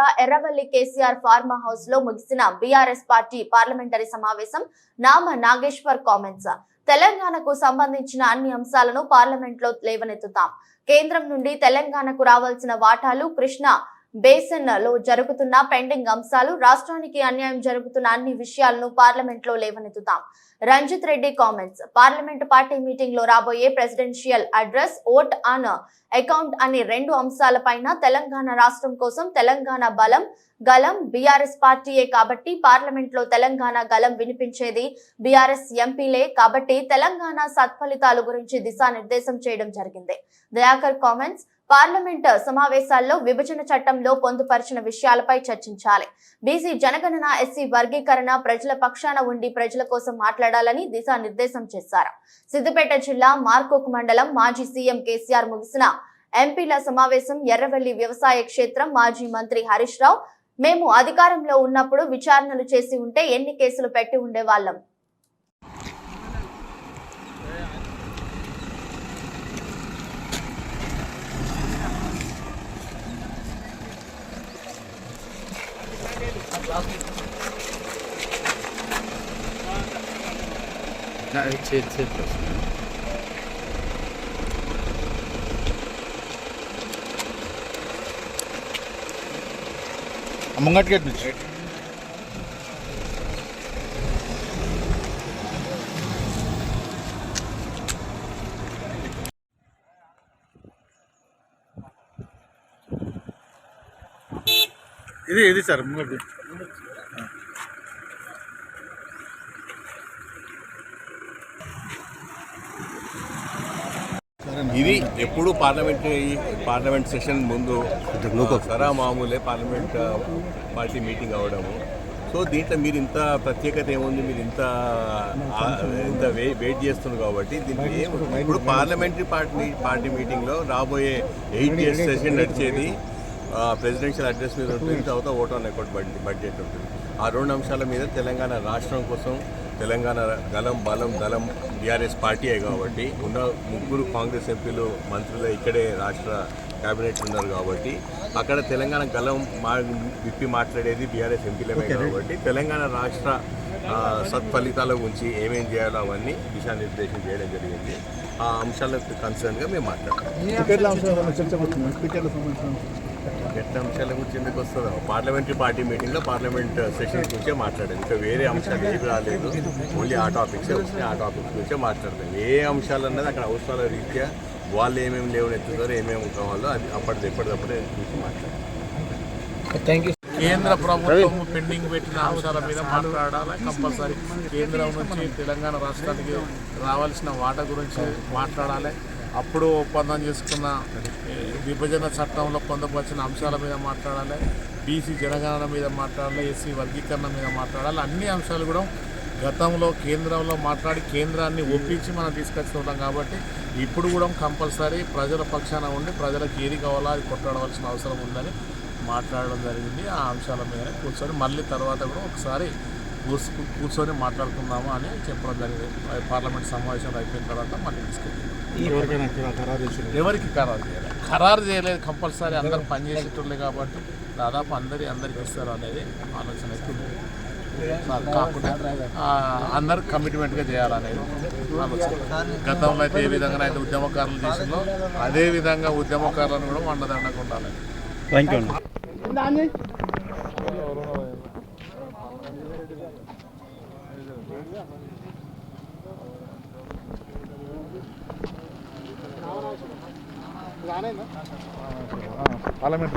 జిల్లా ఎర్రవల్లి కేసీఆర్ ఫార్మా హౌస్లో ముగిసిన బీఆర్ఎస్ పార్టీ పార్లమెంటరీ సమావేశం నామ నాగేశ్వర్ కామెంట్స్ తెలంగాణకు సంబంధించిన అన్ని అంశాలను పార్లమెంట్లో లేవనెత్తుతాం. కేంద్రం నుండి తెలంగాణకు రావాల్సిన వాటాలు కృష్ణ బేసిన్లో జరుగుతున్న పెండింగ్ అంశాలు రాష్ట్రానికి అన్యాయం జరుగుతున్న అన్ని విషయాలను పార్లమెంట్లో లేవనెత్తుతాం. Ranjith Reddy comments parliament party మీటింగ్లో రాబోయే presidential address vote on account అనే రెండు అంశాలపైన తెలంగాణ రాష్ట్రం కోసం తెలంగాణ బలం గలం బీఆర్ఎస్ పార్టీయే కాబట్టి పార్లమెంట్లో తెలంగాణ గలం వినిపించేది బీఆర్ఎస్ ఎంపీలే కాబట్టి తెలంగాణ సత్ఫలితాల గురించి దిశానిర్దేశం చేయడం జరిగింది. దయాకర్ కామెంట్స్ పార్లమెంట్ సమావేశాల్లో విభజన చట్టంలో పొందుపరిచిన విషయాలపై చర్చించాలి. బీసీ జనగణన ఎస్సీ వర్గీకరణ ప్రజల పక్షాన ఉండి ప్రజల కోసం మాట్లాడాలని దిశానిర్దేశం చేశారు. సిద్దిపేట జిల్లా మార్కోక్ మండలం మాజీ సీఎం కేసీఆర్ ముగిసిన ఎంపీల సమావేశం ఎర్రవెల్లి వ్యవసాయ క్షేత్రం మాజీ మంత్రి హరీష్ రావు. మేము అధికారంలో ఉన్నప్పుడు విచారణలు చేసి ఉంటే ఎన్ని కేసులు పెట్టి ఉండేవాళ్ళం? చేతి చేతి ముంగట్ గేట్ నుంచి ఇది ఇది సార్ ముంగట్ ఇది ఎప్పుడు పార్లమెంటరీ పార్లమెంట్ సెషన్ ముందు సరా మామూలే పార్లమెంట్ పార్టీ మీటింగ్ అవడము. సో దీంట్లో మీరు ఇంత ప్రత్యేకత ఏముంది? మీరు ఇంత ఇంత వెయిట్ చేస్తున్నారు కాబట్టి దీనికి ఇప్పుడు పార్లమెంటరీ పార్టీ పార్టీ మీటింగ్లో రాబోయే ఎయిట్ ఇయర్స్ సెషన్ నడిచేది ప్రెసిడెన్షియల్ అడ్రస్ మీద ఉంటుంది తర్వాత ఓటర్ అకౌంట్ బడ్జెట్ ఉంటుంది. ఆ రెండు అంశాల మీద తెలంగాణ రాష్ట్రం కోసం తెలంగాణ గలం బలం దళం టీఆర్ఎస్ పార్టీయే కాబట్టి ఉన్న ముగ్గురు కాంగ్రెస్ ఎంపీలు మంత్రులు ఇక్కడే రాష్ట్ర కేబినెట్ ఉన్నారు కాబట్టి అక్కడ తెలంగాణ గలం మా విప్పి మాట్లాడేది బీఆర్ఎస్ ఎంపీలమే కాబట్టి తెలంగాణ రాష్ట్ర సత్ఫలితాల గురించి ఏమేం చేయాలో అవన్నీ దిశానిర్దేశం చేయడం జరిగింది. ఆ అంశాలకు కన్సర్న్గా మేము మాట్లాడతాం ఎట్ల అంశాల గురించి ఎందుకు వస్తుందో. పార్లమెంటరీ పార్టీ మీటింగ్లో పార్లమెంట్ సెషన్ గురించే మాట్లాడారు. ఇంకా వేరే అంశాలు ఏవి రాలేదు. ఓన్లీ ఆ టాపిక్సే వచ్చినాయి. ఆ టాపిక్స్ గురించే మాట్లాడతాం ఏ అంశాలు అన్నది అక్కడ అవసరాల రీత్యా వాళ్ళు ఏమేమి లేవనెత్తుతారో ఏమేమి కావాలో అది అప్పటిది ఎప్పటిదప్పుడే చూసి మాట్లాడతాం థ్యాంక్ యూ కేంద్ర ప్రభుత్వం పెండింగ్ పెట్టిన అంశాల మీద మాట్లాడాలి? కంపల్సరీ. కేంద్రం నుంచి తెలంగాణ రాష్ట్రానికి రావాల్సిన వాటా గురించి మాట్లాడాలి. అప్పుడు ఒప్పందం చేసుకున్న విభజన చట్టంలో పొందపరిచిన అంశాల మీద మాట్లాడాలి బీసీ జనగణన మీద మాట్లాడాలి ఎస్సీ వర్గీకరణ మీద మాట్లాడాలి. అన్ని అంశాలు కూడా గతంలో కేంద్రంలో మాట్లాడి కేంద్రాన్ని ఒప్పించి మనం తీసుకొచ్చుకుంటాం కాబట్టి ఇప్పుడు కూడా కంపల్సరీ ప్రజల పక్షాన ఉండి ప్రజలకు ఏది కావాలో అది కొట్టడవలసిన అవసరం ఉందని మాట్లాడడం జరిగింది. ఆ అంశాల మీద కూర్చొని మళ్ళీ తర్వాత కూడా ఒకసారి కూర్చొని మాట్లాడుకుందాము అని చెప్పడం జరిగింది. పార్లమెంట్ సమావేశాలు అయిపోయిన తర్వాత మళ్ళీ తీసుకెళ్ళింది ఎవరికి ఖరారు చేయలేదు ఖరారు చేయలేదు కంపల్సరీ అందరు పనిచేసేటోళ్ళే కాబట్టి దాదాపు అందరి అందరికి ఇస్తారు అనేది ఆలోచన కాకుండా ఆ, అందరు కమిట్మెంట్గా చేయాలనేది ఆలోచన. గతంలో అయితే ఏ విధంగా అయితే ఉద్యమకారులు చేసిందో అదే విధంగా ఉద్యమకారులను కూడా వండదండగా ఉండాలి. థ్యాంక్ యూ పార్లమెంట్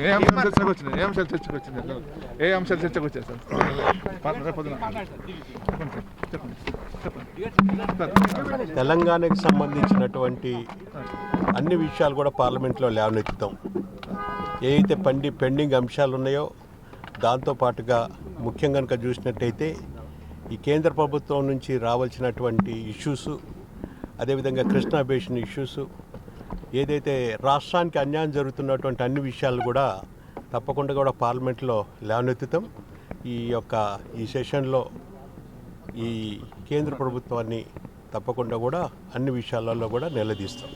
ఏ అంశాలు చర్చకు వచ్చింది ఏ అంశాలు చర్చకు వచ్చింది ఏ అంశాలు చర్చకు వచ్చాయి సార్? చెప్పండి చెప్పండి తెలంగాణకు సంబంధించినటువంటి అన్ని విషయాలు కూడా పార్లమెంట్లో లేవనెత్తుతాం. ఏ అయితే పండి పెండింగ్ అంశాలు ఉన్నాయో దాంతో పాటుగా ముఖ్యంగా కనుక చూసినట్టయితే ఈ కేంద్ర ప్రభుత్వం నుంచి రావాల్సినటువంటి ఇష్యూస్ అదేవిధంగా కృష్ణా బేసిన్ ఇష్యూస్ ఏదైతే రాష్ట్రానికి అన్యాయం జరుగుతున్నటువంటి అన్ని విషయాలు కూడా తప్పకుండా కూడా పార్లమెంట్లో లేవనెత్తుతాం. ఈ యొక్క ఈ సెషన్లో ఈ కేంద్ర ప్రభుత్వాన్ని తప్పకుండా కూడా అన్ని విషయాలలో కూడా నిలదీస్తాం.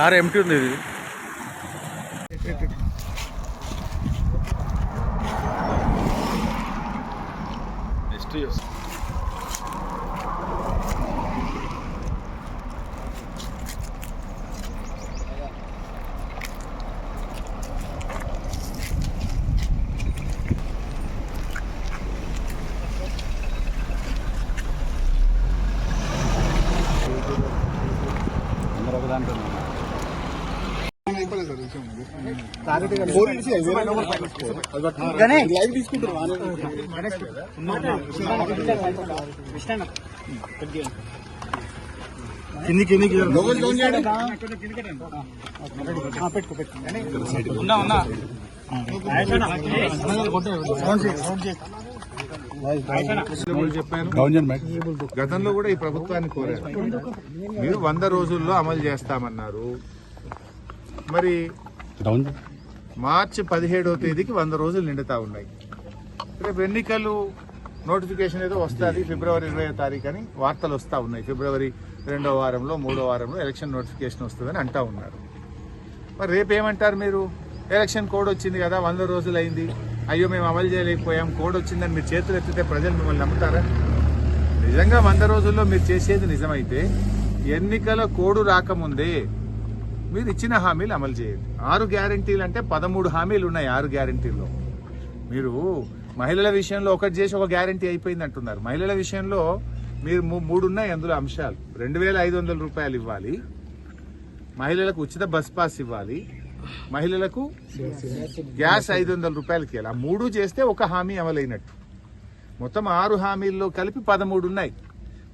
కార్ ఎంటీ ఉంది ఇది. చెప్పాను గతంలో కూడా ఈ ప్రభుత్వాన్ని కోరారు. మీరు వంద రోజుల్లో అమలు చేస్తామన్నారు. మరి మార్చి పదిహేడవ తేదీకి వంద రోజులు నిండుతా ఉన్నాయి. రేపు ఎన్నికలు నోటిఫికేషన్ ఏదో వస్తుంది ఫిబ్రవరి ఇరవై తారీఖు అని వార్తలు వస్తూ ఉన్నాయి. ఫిబ్రవరి రెండో వారంలో మూడో వారంలో ఎలక్షన్ నోటిఫికేషన్ వస్తుందని అంటా ఉన్నారు. మరి రేపు ఏమంటారు మీరు? ఎలక్షన్ కోడ్ వచ్చింది కదా వంద రోజులు అయింది అయ్యో మేము అమలు చేయలేకపోయాం. కోడ్ వచ్చిందని మీరు చేతులు ఎత్తితే ప్రజలు మిమ్మల్ని నమ్ముతారా? నిజంగా వంద రోజుల్లో మీరు చేసేది నిజమైతే ఎన్నికల కోడు రాకముందే మీరు ఇచ్చిన హామీలు అమలు చేయండి. ఆరు గ్యారంటీలు అంటే పదమూడు హామీలు ఉన్నాయి ఆరు గ్యారంటీల్లో. మీరు మహిళల విషయంలో ఒకటి చేసి ఒక గ్యారంటీ అయిపోయింది అంటున్నారు మహిళల విషయంలో మీరు మూ- మూడు ఉన్నాయి అందులో అంశాలు. రెండు వేల ఐదు వందల రూపాయలు ఇవ్వాలి. మహిళలకు ఉచిత బస్ పాస్ ఇవ్వాలి. మహిళలకు గ్యాస్ ఐదు వందల రూపాయలకి ఇవ్వాలి. ఆ మూడు చేస్తే ఒక హామీ అమలైనట్టు. మొత్తం ఆరు హామీల్లో కలిపి పదమూడు ఉన్నాయి.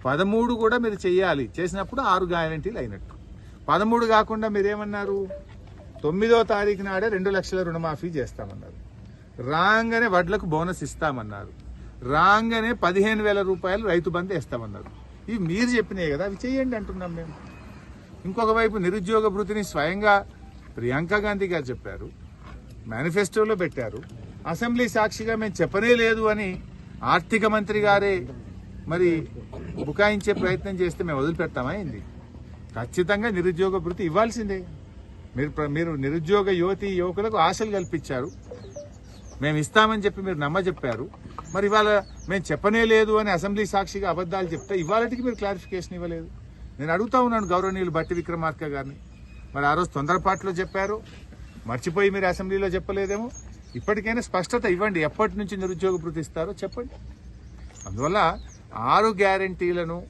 పదమూడు కూడా మీరు చెయ్యాలి చేసినప్పుడు ఆరు గ్యారంటీలు అయినట్టు. పదమూడు కాకుండా మీరేమన్నారు? తొమ్మిదో తారీఖు నాడే రెండు లక్షల రుణమాఫీ చేస్తామన్నారు. రాగానే వడ్లకు బోనస్ ఇస్తామన్నారు. రాగానే పదిహేను వేల రూపాయలు రైతు బంధు వేస్తామన్నారు. ఇవి మీరు చెప్పినాయి కదా అవి చేయండి అంటున్నాం మేము. ఇంకొక వైపు నిరుద్యోగ భృతిని స్వయంగా ప్రియాంక గాంధీ గారు చెప్పారు మేనిఫెస్టోలో పెట్టారు. అసెంబ్లీ సాక్షిగా మేము చెప్పనే లేదు అని ఆర్థిక మంత్రి గారే మరి బుకాయించే ప్రయత్నం చేస్తే మేము వదిలిపెడతామా ఖచ్చితంగా నిరుద్యోగ భృతి ఇవ్వాల్సిందే. మీరు ప్ర- మీరు నిరుద్యోగ యువతి యువకులకు ఆశలు కల్పించారు. మేము ఇస్తామని చెప్పి మీరు నమ్మజెప్పారు. మరి ఇవాళ మేము చెప్పనే లేదు అని అసెంబ్లీ సాక్షిగా అబద్ధాలు చెప్తే ఇవాళకి మీరు క్లారిఫికేషన్ ఇవ్వలేదు. నేను అడుగుతా ఉన్నాను గౌరవనీయులు బట్టి విక్రమార్క గారిని. మరి ఆ రోజు తొందరపాటులో చెప్పారు. మర్చిపోయి మీరు అసెంబ్లీలో చెప్పలేదేమో. ఇప్పటికైనా స్పష్టత ఇవ్వండి. ఎప్పటి నుంచి నిరుద్యోగ భృతి ఇస్తారో చెప్పండి. అందువల్ల ఆరు గ్యారంటీలను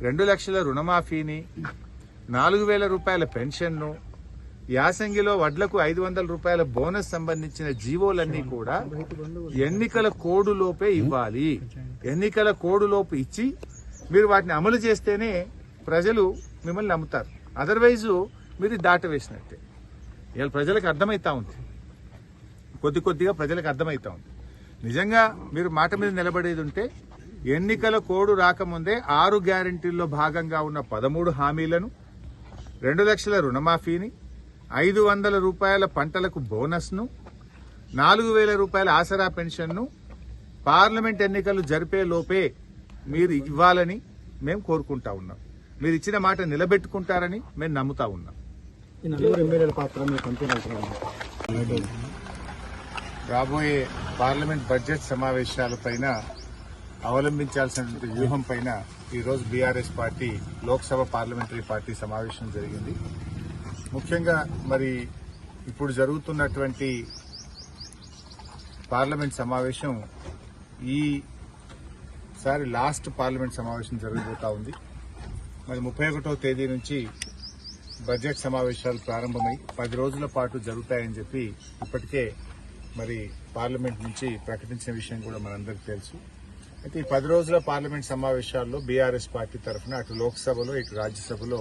రెండు లక్షల రుణమాఫీని నాలుగు వేల రూపాయల పెన్షన్ను యాసంగిలో వడ్లకు ఐదు వందల రూపాయల బోనస్ సంబంధించిన జీవోలన్నీ కూడా ఎన్నికల కోడులోపే ఇవ్వాలి. ఎన్నికల కోడులోపు ఇచ్చి మీరు వాటిని అమలు చేస్తేనే ప్రజలు మిమ్మల్ని నమ్ముతారు. అదర్వైజు మీరు దాటవేసినట్టే. ఇవాళ ప్రజలకు అర్థమవుతా ఉంది. కొద్ది కొద్దిగా ప్రజలకు అర్థమవుతా ఉంది. నిజంగా మీరు మాట మీద నిలబడేది ఉంటే ఎన్నికల కోడు రాకముందే ఆరు గ్యారంటీల్లో భాగంగా ఉన్న పదమూడు హామీలను రెండు లక్షల రుణమాఫీని ఐదు వందల రూపాయల పంటలకు బోనస్ను నాలుగు వేల రూపాయల ఆసరా పెన్షన్ను పార్లమెంట్ ఎన్నికలు జరిపే లోపే మీరు ఇవ్వాలని మేము కోరుకుంటా ఉన్నాం. మీరు ఇచ్చిన మాట నిలబెట్టుకుంటారని మేము నమ్ముతా ఉన్నాం. రాబోయే పార్లమెంట్ బడ్జెట్ సమావేశాలపైన అవలంబించాల్సిన వ్యూహం పైన ఈరోజు BRS party Lok Sabha parliamentary party సమావేశం జరిగింది. ముఖ్యంగా మరి ఇప్పుడు జరుగుతున్నటువంటి పార్లమెంట్ సమావేశం ఈసారి లాస్ట్ పార్లమెంట్ సమావేశం జరగబోతా ఉంది. మరి ముప్పై ఒకటో తేదీ నుంచి బడ్జెట్ సమావేశాలు ప్రారంభమై పది రోజుల పాటు జరుగుతాయని చెప్పి ఇప్పటికే మరి పార్లమెంట్ నుంచి ప్రకటించిన విషయం కూడా మనందరికీ తెలుసు. అయితే ఈ పది రోజుల పార్లమెంట్ సమావేశాల్లో బీఆర్ఎస్ పార్టీ తరఫున అటు లోక్సభలో ఇటు రాజ్యసభలో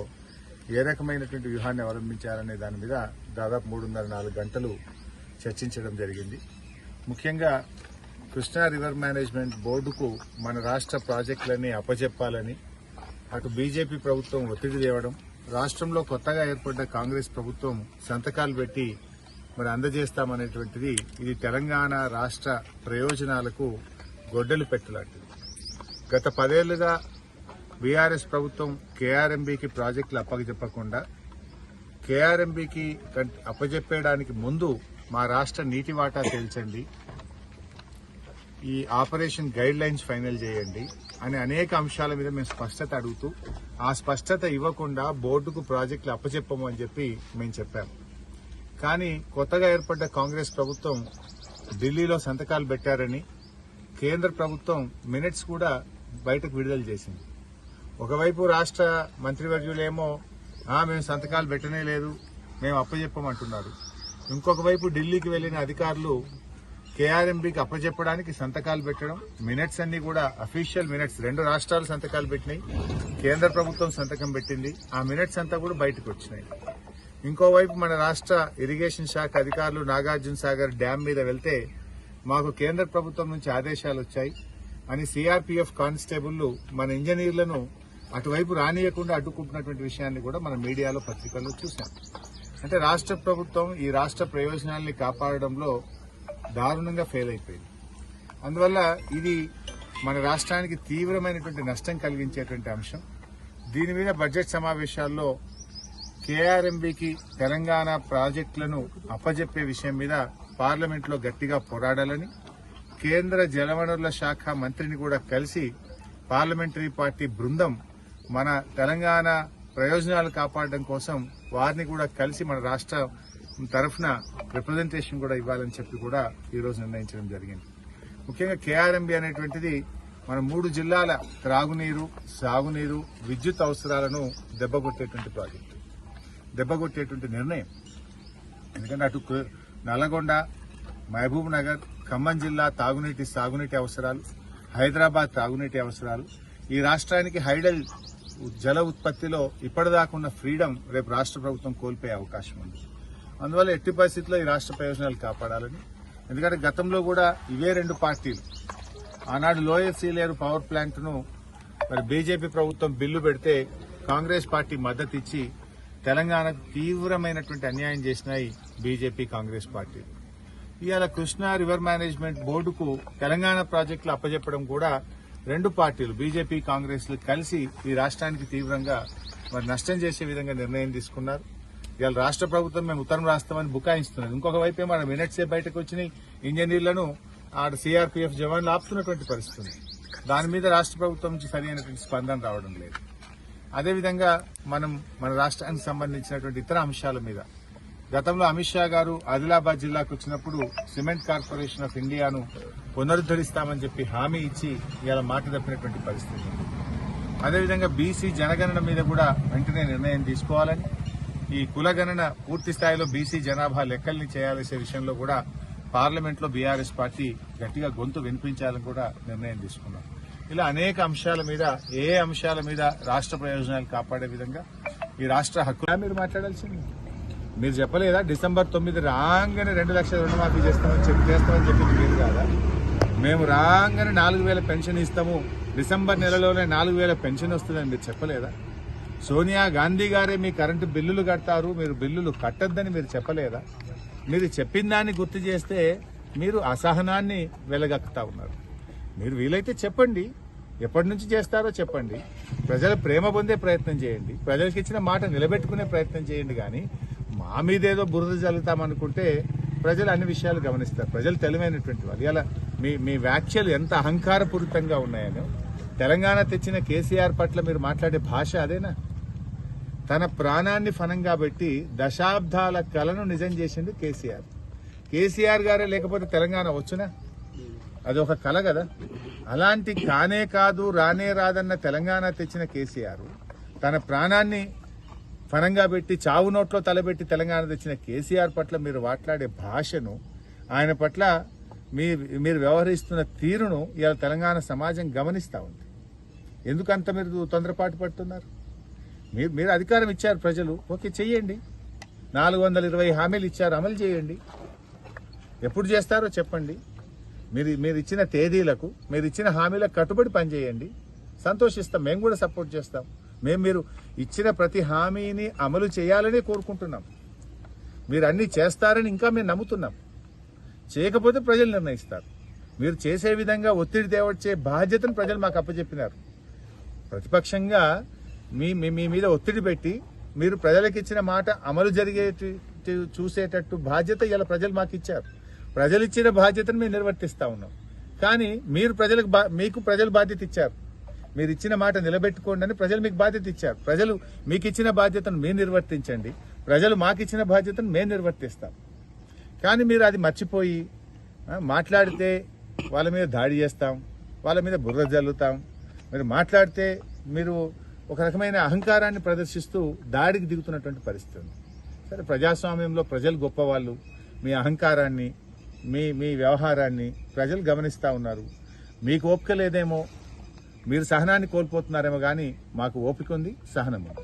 ఏ రకమైనటువంటి వ్యూహాన్ని అవలంబించారనే దాని మీద దాదాపు మూడున్నర నాలుగు గంటలు చర్చించడం జరిగింది. ముఖ్యంగా కృష్ణా రివర్ మేనేజ్మెంట్ బోర్డుకు మన రాష్ట్ర ప్రాజెక్టులన్నీ అప్పచెప్పాలని అటు బీజేపీ ప్రభుత్వం ఒత్తిడి తేవడం రాష్ట్రంలో కొత్తగా ఏర్పడ్డ కాంగ్రెస్ ప్రభుత్వం సంతకాలు పెట్టి మరి అందజేస్తామనేటువంటిది ఇది తెలంగాణ రాష్ట్ర ప్రయోజనాలకు గొడ్డలి పెట్టు లాంటిది. గత పదేళ్ళుగా బీఆర్ఎస్ ప్రభుత్వం కేఆర్ఎంబీకి ప్రాజెక్టులు అప్పగజెప్పకుండా కేఆర్ఎంబీకి అప్పజెప్పేయడానికి ముందు మా రాష్ట్ర నీటి వాటా తేల్చండి ఈ ఆపరేషన్ గైడ్ లైన్స్ ఫైనల్ చేయండి అని అనేక అంశాల మీద మేము స్పష్టత అడుగుతూ ఆ స్పష్టత ఇవ్వకుండా బోర్డుకు ప్రాజెక్టులు అప్పచెప్పము అని చెప్పి మేము చెప్పాము కానీ కొత్తగా ఏర్పడ్డ కాంగ్రెస్ ప్రభుత్వం ఢిల్లీలో సంతకాలు పెట్టారని కేంద్ర ప్రభుత్వం మినిట్స్ కూడా బయటకు విడుదల చేసింది. ఒకవైపు రాష్ట్ర మంత్రివర్యులేమో "ఆ, మేము సంతకాలు పెట్టనే లేదు మేము అప్పచెప్పమంటున్నారు ఇంకొక వైపు ఢిల్లీకి వెళ్ళిన అధికారులు కేఆర్ఎంబీకి అప్పచెప్పడానికి సంతకాలు పెట్టడం మినిట్స్ అన్ని కూడా అఫీషియల్ మినిట్స్ రెండు రాష్ట్రాలు సంతకాలు పెట్టినాయి కేంద్ర ప్రభుత్వం సంతకం పెట్టింది ఆ మినిట్స్ అంతా కూడా బయటకు వచ్చినాయి. ఇంకోవైపు మన రాష్ట్ర ఇరిగేషన్ శాఖ అధికారులు నాగార్జున సాగర్ డ్యాం మీద వెళ్తే మాకు కేంద్ర ప్రభుత్వం నుంచి ఆదేశాలు వచ్చాయి. అని సిఆర్పీఎఫ్ కానిస్టేబుల్లు మన ఇంజనీర్లను అటువైపు రానియకుండా అడ్డుకుంటున్నటువంటి విషయాన్ని కూడా మన మీడియాలో పత్రికల్లో చూశాం. అంటే రాష్ట్ర ప్రభుత్వం ఈ రాష్ట్ర ప్రయోజనాల్ని కాపాడడంలో దారుణంగా ఫెయిల్ అయిపోయింది. అందువల్ల ఇది మన రాష్ట్రానికి తీవ్రమైనటువంటి నష్టం కలిగించేటువంటి అంశం. దీని మీద బడ్జెట్ సమావేశాల్లో కేఆర్ఎంబీకి తెలంగాణ ప్రాజెక్టులను అప్పజెప్పే విషయం మీద పార్లమెంట్లో గట్టిగా పోరాడాలని కేంద్ర జలవనరుల శాఖ మంత్రిని కూడా కలిసి పార్లమెంటరీ పార్టీ బృందం మన తెలంగాణ ప్రయోజనాలు కాపాడడం కోసం వారిని కూడా కలిసి మన రాష్ట్ర తరఫున రిప్రజెంటేషన్ కూడా ఇవ్వాలని చెప్పి కూడా ఈరోజు నిర్ణయించడం జరిగింది. ముఖ్యంగా కేఆర్ఎంబి అనేటువంటిది మన మూడు జిల్లాల త్రాగునీరు సాగునీరు విద్యుత్ అవసరాలను దెబ్బకొట్టేటువంటి ప్రాజెక్టు. దెబ్బకొట్టేటువంటి నిర్ణయం. ఎందుకంటే అటు నల్లగొండ మహబూబ్ నగర్ ఖమ్మం జిల్లా తాగునీటి సాగునీటి అవసరాలు హైదరాబాద్ తాగునీటి అవసరాలు. ఈ రాష్ట్రానికి హైడల్ జల ఉత్పత్తిలో ఇప్పటిదాకున్న ఫ్రీడమ్ రేపు రాష్ట్ర ప్రభుత్వం కోల్పోయే అవకాశం ఉంది. అందువల్ల ఎట్టి పరిస్థితుల్లో ఈ రాష్ట్ర ప్రయోజనాలు కాపాడాలని. ఎందుకంటే గతంలో కూడా ఇవే రెండు పార్టీలు. ఆనాడు లోయర్ సీలేరు పవర్ ప్లాంట్ను మరి బీజేపీ ప్రభుత్వం బిల్లు పెడితే కాంగ్రెస్ పార్టీ మద్దతు ఇచ్చి తెలంగాణకు తీవ్రమైనటువంటి అన్యాయం చేసినాయి. BJP Congress party. ఇవాళ కృష్ణా రివర్ మేనేజ్మెంట్ బోర్డుకు తెలంగాణ ప్రాజెక్టులు అప్పజెప్పడం కూడా రెండు పార్టీలు బీజేపీ కాంగ్రెస్ కలిసి ఈ రాష్ట్రానికి తీవ్రంగా మరి నష్టం చేసే విధంగా నిర్ణయం తీసుకున్నారు. ఇవాళ రాష్ట్ర ప్రభుత్వం మేము ఉత్తరం రాస్తామని బుకాయిస్తున్నది. ఇంకొక వైపే మన మినిట్సే బయటకు వచ్చినాయి. ఇంజనీర్లను ఆడ సీఆర్పీఎఫ్ జవాన్లు ఆపుతున్నటువంటి పరిస్థితి దాని మీద రాష్ట్ర ప్రభుత్వం నుంచి సరైనటువంటి స్పందన రావడం లేదు. అదేవిధంగా మనం మన రాష్ట్రానికి సంబంధించినటువంటి ఇతర అంశాల మీద గతంలో అమిత్ షా గారు ఆదిలాబాద్ జిల్లాకు వచ్చినప్పుడు సిమెంట్ కార్పొరేషన్ ఆఫ్ ఇండియాను పునరుద్ధరిస్తామని చెప్పి హామీ ఇచ్చి ఇవాళ మాట తప్పినటువంటి పరిస్థితి అదేవిధంగా బీసీ జనగణన మీద కూడా వెంటనే నిర్ణయం తీసుకోవాలని ఈ కులగణన పూర్తి స్థాయిలో బీసీ జనాభా లెక్కల్ని చేయాల్సే విషయంలో కూడా పార్లమెంట్లో బీఆర్ఎస్ పార్టీ గట్టిగా గొంతు వినిపించాలని కూడా నిర్ణయం తీసుకున్నాం. ఇలా అనేక అంశాల మీద ఏ అంశాల మీద రాష్ట్ర ప్రయోజనాలు కాపాడే విధంగా ఈ రాష్ట్ర హక్కు మీరు మాట్లాడాల్సింది. మీరు చెప్పలేదా? డిసెంబర్ తొమ్మిది రాగానే రెండు లక్షల రుణమాఫీ చేస్తామని చెప్పి చేస్తామని చెప్పింది మీరు కాదా? మేము రాగానే నాలుగు వేల పెన్షన్ ఇస్తాము. డిసెంబర్ నెలలోనే నాలుగు వేల పెన్షన్ వస్తుందని మీరు చెప్పలేదా? సోనియా గాంధీ గారే మీ కరెంటు బిల్లులు కడతారు. మీరు బిల్లులు కట్టద్దని మీరు చెప్పలేదా? మీరు చెప్పిన దాన్ని గుర్తు చేస్తే మీరు అసహనాన్ని వెలగక్కుతా ఉన్నారు. మీరు వీలైతే చెప్పండి. ఎప్పటి నుంచి చేస్తారో చెప్పండి. ప్రజల ప్రేమ పొందే ప్రయత్నం చేయండి. ప్రజలకు ఇచ్చిన మాట నిలబెట్టుకునే ప్రయత్నం చేయండి కానీ మా మీదేదో బురద జల్లుతామనుకుంటే ప్రజలు అన్ని విషయాలు గమనిస్తారు. ప్రజలు తెలివైనటువంటి వాళ్ళు. ఇలా మీ మీ వ్యాఖ్యలు ఎంత అహంకారపూరితంగా ఉన్నాయనో తెలంగాణ తెచ్చిన కేసీఆర్ పట్ల మీరు మాట్లాడే భాష అదేనా? తన ప్రాణాన్ని ఫనంగా పెట్టి దశాబ్దాల కలను నిజం చేసింది కేసీఆర్. కేసీఆర్ గారే లేకపోతే తెలంగాణ వచ్చునా? అది ఒక కళ కదా. అలాంటి కానే కాదు రానే రాదన్న తెలంగాణ తెచ్చిన కేసీఆర్ తన ప్రాణాన్ని పనంగా పెట్టి చావు నోట్లో తలబెట్టి తెలంగాణ తెచ్చిన కేసీఆర్ పట్ల మీరు మాట్లాడే భాషను ఆయన పట్ల మీ మీరు వ్యవహరిస్తున్న తీరును ఇలా తెలంగాణ సమాజం గమనిస్తా ఉంది. ఎందుకంత మీరు తొందరపాటు పడుతున్నారు? మీరు మీరు అధికారం ఇచ్చారు ప్రజలు. ఓకే చెయ్యండి. నాలుగు వందల ఇరవై హామీలు ఇచ్చారు అమలు చేయండి. ఎప్పుడు చేస్తారో చెప్పండి. మీరు మీరు ఇచ్చిన తేదీలకు మీరు ఇచ్చిన హామీలకు కట్టుబడి పనిచేయండి. సంతోషిస్తాం మేము కూడా సపోర్ట్ చేస్తాం. మేము మీరు ఇచ్చిన ప్రతి హామీని అమలు చేయాలని కోరుకుంటున్నాం. మీరు అన్ని చేస్తారని ఇంకా మేము నమ్ముతున్నాం. చేయకపోతే ప్రజలు నిర్ణయిస్తారు. మీరు చేసే విధంగా ఒత్తిడి తేవచ్చే బాధ్యతను ప్రజలు మాకు అప్పచెప్పినారు. ప్రతిపక్షంగా మీ మీ మీద ఒత్తిడి పెట్టి మీరు ప్రజలకు ఇచ్చిన మాట అమలు జరిగే చూసేటట్టు బాధ్యత ఇలా ప్రజలు మాకు ఇచ్చారు. ప్రజలు ఇచ్చిన బాధ్యతను మేము నిర్వర్తిస్తా ఉన్నాం. కానీ మీరు ప్రజలకు బా- మీకు ప్రజలు బాధ్యత ఇచ్చారు. మీరు ఇచ్చిన మాట నిలబెట్టుకోండి అని ప్రజలు మీకు బాధ్యత ఇచ్చారు. ప్రజలు మీకు ఇచ్చిన బాధ్యతను మీరు నిర్వర్తించండి. ప్రజలు మాకు ఇచ్చిన బాధ్యతను మేము నిర్వర్తిస్తాం. కానీ మీరు అది మర్చిపోయి మాట్లాడితే వాళ్ళ మీద దాడి చేస్తాం వాళ్ళ మీద బుర్ర జల్లుతాం. మీరు మాట్లాడితే మీరు ఒక రకమైన అహంకారాన్ని ప్రదర్శిస్తూ దాడికి దిగుతున్నటువంటి పరిస్థితి ఉంది. సరే ప్రజాస్వామ్యంలో ప్రజలు గొప్పవాళ్ళు. మీ అహంకారాన్ని మీ మీ వ్యవహారాన్ని ప్రజలు గమనిస్తూ ఉన్నారు. మీకు ఓపిక లేదేమో మీరు సహనాన్ని కోల్పోతున్నారేమో కానీ మాకు ఓపిక ఉంది సహనం ఉంది.